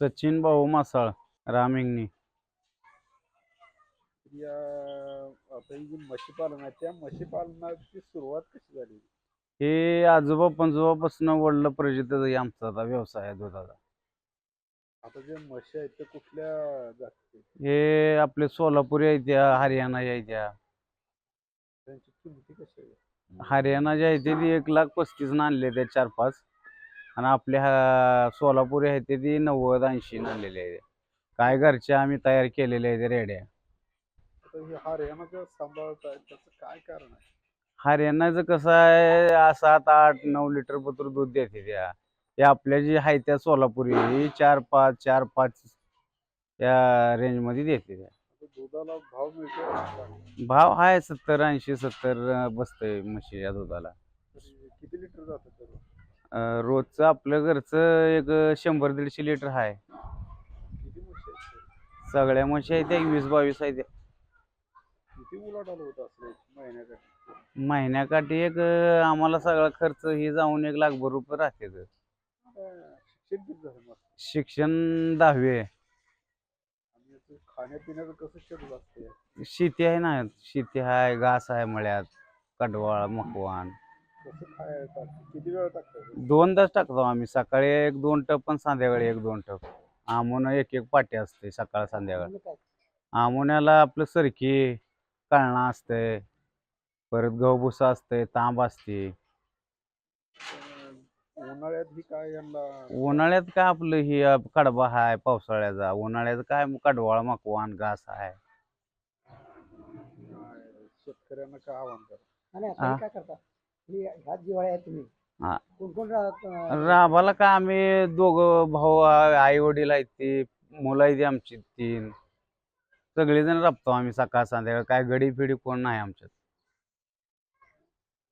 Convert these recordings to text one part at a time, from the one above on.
सचिन भाऊ मासाळ रामिंगणी या आता ही जी म्हशी पालन आहे त्या म्हशी पालनाची सुरुवात कशी झाली? हे आजोबा पंजोबापासून वडलं प्रजित आमचा आता व्यवसाय आहे दुधाचा. आता जे म्हशी आहेत ते कुठल्या जातीचे? हे आपले सोलापुरी आहे त्या हरियाणा आहे त्या. त्यांची किमती कशी आहे? हरियाणा जे आहे ते ती एक लाख पस्तीस आणले ते चार पाच आणि आपले हा सोलापुरी आहे ते ती नव्वद ऐंशी आणलेले आहे. काय घरचे आम्ही तयार केलेले आहे ते रेड्या. हे हरियाणाचं सांभाळत आहे त्याचं काय कारण आहे? हरियाणाचं कसं आहे सात आठ नऊ लिटर पत्र दूध देते त्या. हे आपल्या जी आहे त्या सोलापुरी ही चार पाच चार पाच या रेंजमध्ये देते त्या. आता दुधाला भाव मिळतो का? भाव आहे सत्तर ऐंशी सत्तर बसतंय म्हशीच्या दुधाला. तरी किती लिटर जातं रोजचं आपलं घरचं एक शंभर दीडशे लिटर आहे किती म्हशी आहेत ते? सगळ्या म्हशी आहेत त्या वीस बावीस आहेत त्या. किती होत महिन्याकाठी एक अं, आम्हाला सगळा खर्च ही जाऊन एक लाखभर रुपये राहते शिक्षण किती झालं मग? शिक्षण दहावी आहे. आणि याचं खाण्यापिण्याचं कसं शेड्यूल असते शेती आहे ना शेती आहे घास आहे मळ्यात कडवाळ मकवान. कसं खाय टाक- किती वेळ टाकतात दोन तास टाकतो आम्ही. सकाळी एक दोन टप पण संध्याकाळी एक दोन टप. आमोन एक एक पाटी असते सकाळ संध्याकाळ. आमोन्याला आपलं सरकी कळणा असते परत गहूभुसा असते तांब असते. उन्हाळ्यात ही काय यांना? उन्हाळ्यात काय आपलं ही अं, कडबा आहे पावसाळ्याचा. उन्हाळ्यात काय कडवाळ मकवान घास आहे शेतकऱ्यांना काय आव्हान करा? आणि हा. आता काय करता? ही जिवाळ्या आहे तुम्ही हा. कोण कोण राहत अं, राबाला काय आम्ही दोघं भाऊ आई वडील आहेत ती मुलं आहेत ती आमची तीन सगळेजण राबतो आम्ही सकाळ संध्याकाळ काय गडी फिडी कोण नाही आमच्यात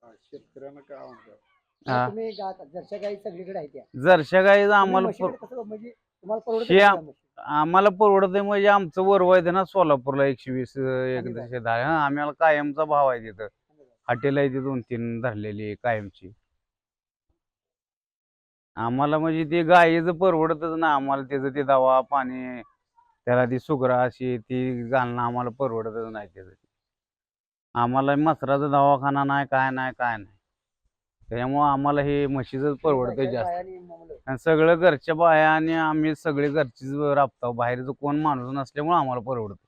हा, शेतकऱ्यांना काय आव्हान करा हा. तुम्ही गा- जरशा गाई सगळीकडे आहेत त्या जरशा गाईच तुम्ही आम्हाला म्हशीकडे कसं म्हणजे तुम्हाला परवडत हे नाही आम- का म्हशी? आम्हाला परवडते म्हणजे आमचं वरव आहे ना सोलापूरला एकशे वीस काय? एकशे दहा हा आम्हाला कायमचा भाव आहे तिथं हॉटेल आहे ती दोन तीन धरलेली आहे कायमची. आम्हाला म्हणजे ते गाईचं परवडतच ना आम्हाला त्याचं ते दवा पाणी त्याला ती सुगरा अशी ती घालणं आम्हाला परवडतच नाही त्याचं. आम्हाला मसराचा दवाखाना नाही काय नाही काय नाही. त्याच्यामुळं आम्हाला हे म्हशीचंच परवडतं जास्त. आणि सगळं घरच्या बाया आणि आम्ही सगळे घरचीच राबतो. बाहेरचं कोण माणूस नसल्यामुळे आम्हाला परवडतं